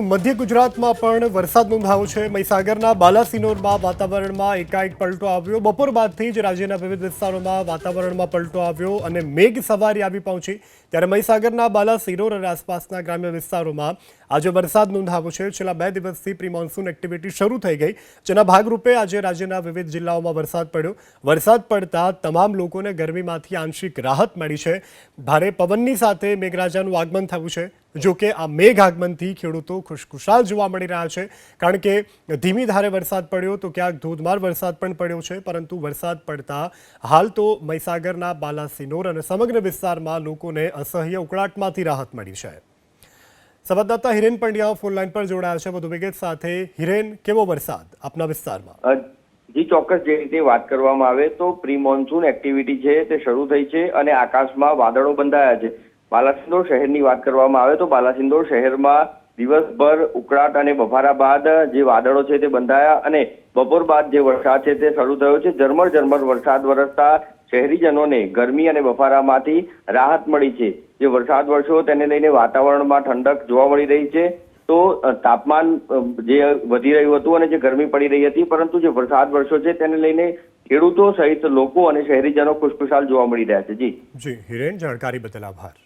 મધ્ય ગુજરાતમાં પણ વરસાદ નોંધાયો છે. મહીસાગરના બાલાસિનોરમાં વાતાવરણમાં એકાએક પલટો આવ્યો. બપોર બાદથી જ રાજ્યના વિવિધ વિસ્તારોમાં વાતાવરણમાં પલટો આવ્યો અને મેઘ સવારી આવી પહોંચી. ત્યારે મહીસાગરના બાલાસિનોર અને આસપાસના ગ્રામ્ય વિસ્તારોમાં આજે વરસાદ નોંધાયો છે. છેલ્લા બે દિવસથી પ્રી મોન્સૂન એક્ટિવિટી શરૂ થઈ ગઈ. જેના ભાગરૂપે આજે રાજ્યના વિવિધ જિલ્લાઓમાં વરસાદ પડ્યો. વરસાદ પડતા તમામ લોકોને ગરમીમાંથી આંશિક રાહત મળી છે. ભારે પવનની સાથે મેઘરાજાનું આગમન થયું છે. જો કે આ મેઘ આગમનથી ખેડૂતો ખુશખુશાલ જોવા મળી રહ્યા છે. કારણ કે ધીમી ધારે વરસાદ પડ્યો તો ક્યાંક ધોધમાર વરસાદ પણ પડ્યો છે, પરંતુ વરસાદ પડતા હાલ તો મહીસાગરના બાલાસિનોર અને સમગ્ર વિસ્તારમાં લોકોને અસહ્ય ઉકળાટમાંથી રાહત મળી છે. સંવાદદાતા હિરેન પંડ્યા ફોનલાઈન પર જોડાયા છે. વધુ વિગત સાથે હિરેન, કેવો વરસાદ આપના વિસ્તારમાં? જી, ચોક્કસ, જે રીતે વાત કરવામાં આવે તો પ્રી મોન્સૂન એક્ટિવિટી છે તે શરૂ થઈ છે અને આકાશમાં વાદળો બંધાયા છે. બાલાસિનોર શહેરની વાત કરવામાં આવે તો બાલાસિંદોર શહેરમાં દિવસભર ઉકળાટ અને બફારા બાદ જે વાદળો છે તે બંધાયા અને બપોર બાદ જે વરસાદ છે તે શરૂ થયો છે. ઝરમર ઝરમર વરસાદ વરસતા શહેરીજનોને ગરમી અને બફારામાંથી રાહત મળી છે. જે વરસાદ વરસ્યો તેને લઈને વાતાવરણમાં ઠંડક જોવા મળી રહી છે. તો તાપમાન જે વધી રહ્યું હતું અને જે ગરમી પડી રહી હતી, પરંતુ જે વરસાદ વરસ્યો છે તેને લઈને ખેડૂતો સહિત લોકો અને શહેરીજનો ખુશખુશાલ જોવા મળી રહ્યા છે. જી. જી, હિરેન, જાણકારી બદલ આભાર.